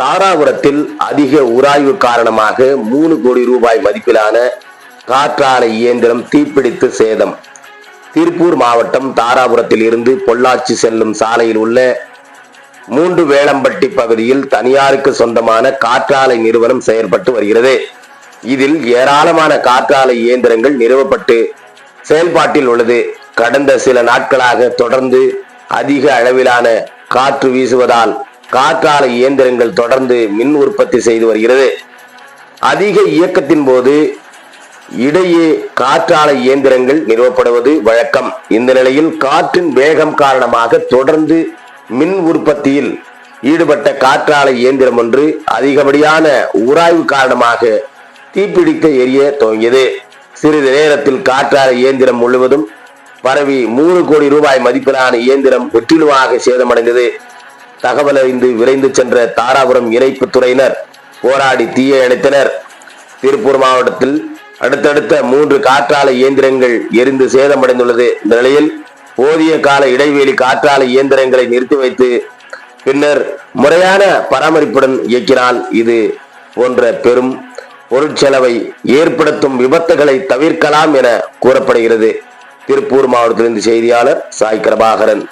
தாராபுரத்தில் அதிக உராய்வு காரணமாக மூணு கோடி ரூபாய் மதிப்பிலான காற்றாலை இயந்திரம் தீப்பிடித்து சேதம். திருப்பூர் மாவட்டம் தாராபுரத்தில் இருந்து பொள்ளாச்சி செல்லும் சாலையில் உள்ள மூன்று வேளம்பட்டி பகுதியில் தனியாருக்கு சொந்தமான காற்றாலை நிறுவனம் செயல்பட்டு வருகிறது. இதில் ஏராளமான காற்றாலை இயந்திரங்கள் நிறுவப்பட்டு செயல்பாட்டில் உள்ளது. கடந்த சில நாட்களாக தொடர்ந்து அதிக அளவிலான காற்று வீசுவதால் காற்றாலை இயந்திரங்கள் தொடர்ந்து மின் உற்பத்தி செய்து வருகிறது. அதிக இயக்கத்தின் போது இடையே காற்றாலை இயந்திரங்கள் நிறுவப்படுவது வழக்கம். இந்த நிலையில் காற்றின் வேகம் காரணமாக தொடர்ந்து மின் உற்பத்தியில் ஈடுபட்ட காற்றாலை இயந்திரம் ஒன்று அதிகப்படியான உராய்வு காரணமாக தீப்பிடிக்க எரிய துவங்கியது. சிறிது நேரத்தில் காற்றாலை இயந்திரம் முழுவதும் பரவி மூணு கோடி ரூபாய் மதிப்பிலான இயந்திரம் முற்றிலுமாக சேதமடைந்தது. தகவல் அறிந்து விரைந்து சென்ற தாராபுரம் இணைப்பு துறையினர் போராடி தீயை அணைத்தனர். திருப்பூர் மாவட்டத்தில் அடுத்தடுத்த மூன்று காற்றாலை இயந்திரங்கள் எரிந்து சேதமடைந்துள்ளது. இந்த நிலையில் போதிய கால இடைவெளி காற்றாலை இயந்திரங்களை நிறுத்தி வைத்து பின்னர் முறையான பராமரிப்புடன் இயக்கினால் இது போன்ற பெரும் பொருட்செலவை ஏற்படுத்தும் விபத்துகளை தவிர்க்கலாம் என கூறப்படுகிறது. திருப்பூர் மாவட்டத்திலிருந்து செய்தியாளர் சாய் பிரபாகரன்.